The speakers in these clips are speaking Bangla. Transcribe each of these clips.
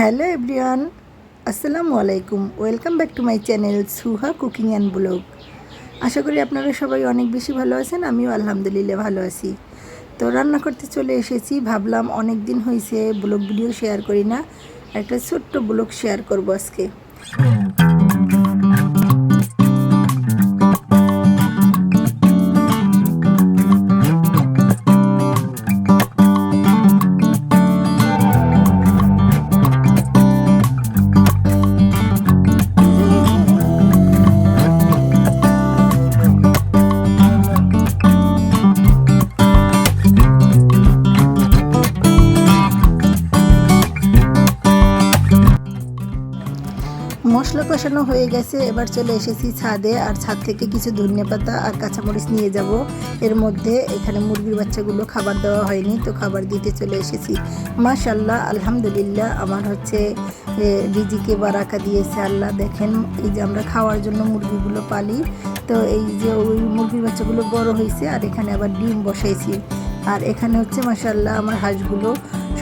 হ্যালো এভরিওয়ান, আসসালামু আলাইকুম। Welcome back to my channel Suha cooking and blog. আশা করি আপনারা সবাই অনেক বেশি ভালো আছেন, আমিও আলহামদুলিল্লাহ ভালো আছি। তো রান্না করতে চলে এসেছি, ভাবলাম অনেক দিন হয়েছে ব্লগ ভিডিও শেয়ার করি না, একটা ছোট্ট ব্লগ শেয়ার করব আজকে। মশলা কষানো হয়ে গেছে, এবার চলে এসেছি ছাদে, আর ছাদ থেকে কিছু ধনিয়া পাতা আর কাঁচামরিচ নিয়ে যাব। এর মধ্যে এখানে মুরগির বাচ্চাগুলো খাবার দেওয়া হয়নি, তো খাবার দিতে চলে এসেছি। মাশাল্লাহ আলহামদুলিল্লাহ, আমার হচ্ছে রিজিকে বারাকা দিয়েছে আল্লাহ, দেখেন এই যে আমরা খাওয়ার জন্য মুরগিগুলো পালি। তো এই যে ওই মুরগির বাচ্চাগুলো বড় হয়েছে, আর এখানে আবার ডিম বসাইছি। আর এখানে হচ্ছে মাশাল্লাহ আমার হাঁসগুলো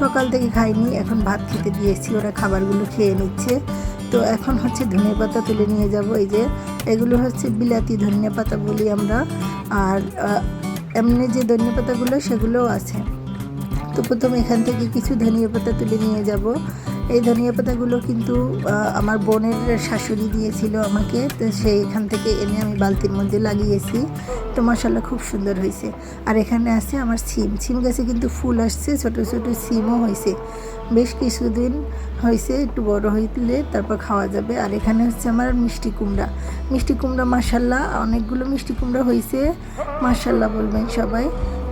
সকাল থেকে খাইনি, এখন ভাত খেতে দিয়েছি, ওরা খাবারগুলো খেয়ে নিচ্ছে। তো এখন হচ্ছে ধনে পাতা তুলে নিয়ে যাব। এই যে, এগুলো হচ্ছে বিলাতি ধনিয়া পাতা বলি আমরা। আর এমনি যে ধনিয়া পাতাগুলো, সেগুলোও আছে। তো প্রথম এখান থেকে কিছু ধনিয়া পাতা তুলে নিয়ে যাব। এই ধনিয়া পাতাগুলো কিন্তু আমার বোনের শাশুড়ি দিয়েছিল আমাকে। তো সেই এখান থেকে এনে আমি বালতির মধ্যে লাগিয়েছি। তো মশালা খুব সুন্দর হয়েছে। আর এখানে আছে আমার সিম। সিম গাছে কিন্তু ফুল আসছে, ছোট ছোট সিমও হয়েছে। বেশ কিছুদিন হয়েছে, একটু বড় হইলে তারপর খাওয়া যাবে। আর এখানে হচ্ছে আমার মিষ্টি কুমড়া। মিষ্টি কুমড়া মাসাল্লাহ অনেকগুলো মিষ্টি কুমড়া হয়েছে। মাসাল্লাহ বলবেন সবাই।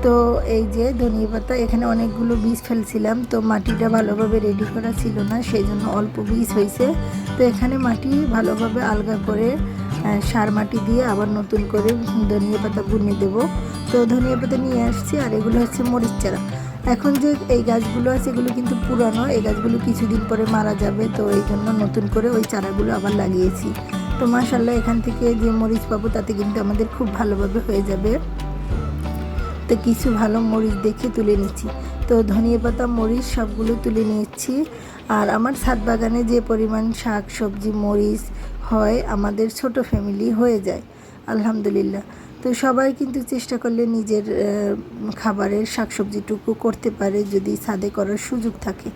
তো এই যে ধনিয়া পাতা, এখানে অনেকগুলো বীজ ফেলছিলাম, তো মাটিটা ভালোভাবে রেডি করা ছিল না সেই জন্য অল্প বীজ হয়েছে। তো এখানে মাটি ভালোভাবে আলগা করে সার মাটি দিয়ে আবার নতুন করে ধনিয়া পাতা বুনে দেবো। তো ধনিয়া পাতা নিয়ে আসছি, আর এগুলো হচ্ছে মরিচ চারা। এখন যে এই গাছগুলো আছে, এগুলো কিন্তু পুরানো, এই গাছগুলো কিছুদিন পরে মারা যাবে, তো এই জন্য নতুন করে ওই চারাগুলো আবার লাগিয়েছি। তো মাশাল্লাহ এখান থেকে যে মরিচ পাবো, তাতে কিন্তু আমাদের খুব ভালোভাবে হয়ে যাবে। তো কিছু ভালো মরিচ দেখে তুলে নিচ্ছি। তো ধনিয়া পাতা, মরিচ সবগুলো তুলে নিচ্ছি আর আমার ছাদ বাগানে যে পরিমাণ শাক, সবজি, মরিচ হয়, আমাদের ছোট ফ্যামিলি হয়ে যায়, আলহামদুলিল্লাহ। তো সবাই কিন্তু চেষ্টা করলে নিজের খাবারের শাকসবজিটুকু করতে পারে যদি ছাদে করার সুযোগ থাকে।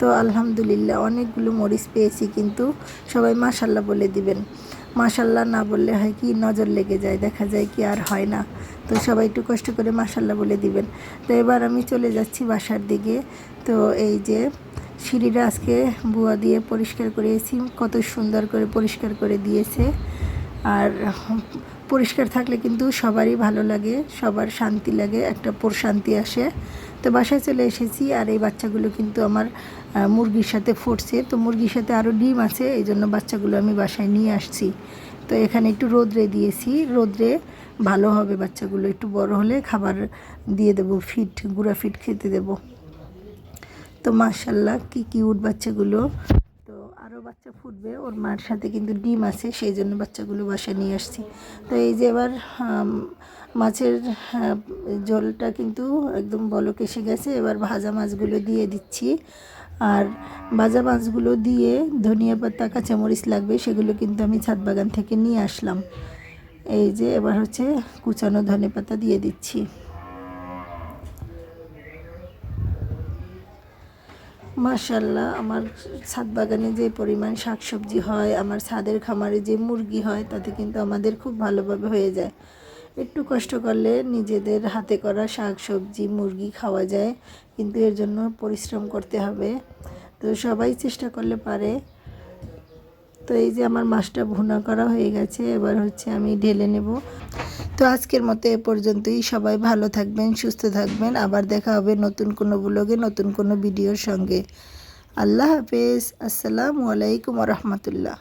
তো আলহামদুলিল্লাহ, অনেকগুলো মরিচ পেয়েছি কিন্তু সবাই মাশাল্লাহ বলে দিবেন। মাশাল্লাহ না বললে হয় কি, নজর লেগে যায়, দেখা যায় কি আর হয় না। তো সবাই একটু কষ্ট করে মাশাল্লাহ বলে দিবেন। তো এবার আমি চলে যাচ্ছি বাসার দিকে। তো এই যে সিঁড়িটা আজকে বুয়া দিয়ে পরিষ্কার করেছি, কত সুন্দর করে পরিষ্কার করে দিয়েছে। আর পরিষ্কার থাকলে কিন্তু সবারই ভালো লাগে, সবার শান্তি লাগে, একটা প্রশান্তি আসে। তো বাসায় চলে এসেছি আর এই বাচ্চাগুলো কিন্তু আমার মুরগির সাথে ফুটছে। তো মুরগির সাথে আরও ডিম আছে, এই জন্য বাচ্চাগুলো আমি বাসায় নিয়ে আসছি। তো এখানে একটু রোদ্রে দিয়েছি, রোদ্রে ভালো হবে বাচ্চাগুলো। একটু বড় হলে খাবার দিয়ে দেবো, ফিট, গুঁড়া ফিট খেতে দেবো। তো মার্শাল্লাহ কী কিউট বাচ্চাগুলো। তো আরও বাচ্চা ফুটবে, ওর মার সাথে কিন্তু ডিম আছে, সেই জন্য বাচ্চাগুলো বাসায় নিয়ে আসছি। তো এই যে এবার মাছের জলটা কিন্তু একদম বলক এসে গেছে, এবার ভাজা মাছগুলো দিয়ে দিচ্ছি। আর ভাজা মাছগুলো দিয়ে ধনিয়া পাতা, কাঁচামরিচ লাগবে, সেগুলো কিন্তু আমি ছাদ বাগান থেকে নিয়ে আসলাম। এই যে এবার হচ্ছে কুচানো ধনে পাতা দিয়ে দিচ্ছি। মাশাল্লাহ আমার ছাদ বাগানে যে পরিমাণ শাকসবজি হয়, আমার ছাদের খামারে যে মুরগি হয়, তাতে কিন্তু আমাদের খুব ভালোভাবে হয়ে যায়। একটু কষ্ট করলে নিজেদের হাতে করা শাক সবজি মুরগি খাওয়া যায়, কিন্তু এর জন্য পরিশ্রম করতে হবে। তো সবাই চেষ্টা করলে পারে। তো এই যে আমার মাছটা ভুনা করা হয়ে গেছে, এবার হচ্ছে আমি ঢেলে নেব। তো আজকের মতো এ পর্যন্তই। সবাই ভালো থাকবেন, সুস্থ থাকবেন। আবার দেখা হবে নতুন কোনো ব্লগে, নতুন কোনো ভিডিওর সঙ্গে। আল্লাহ হাফেজ। আসসালামু আলাইকুম রহমতুল্লাহ।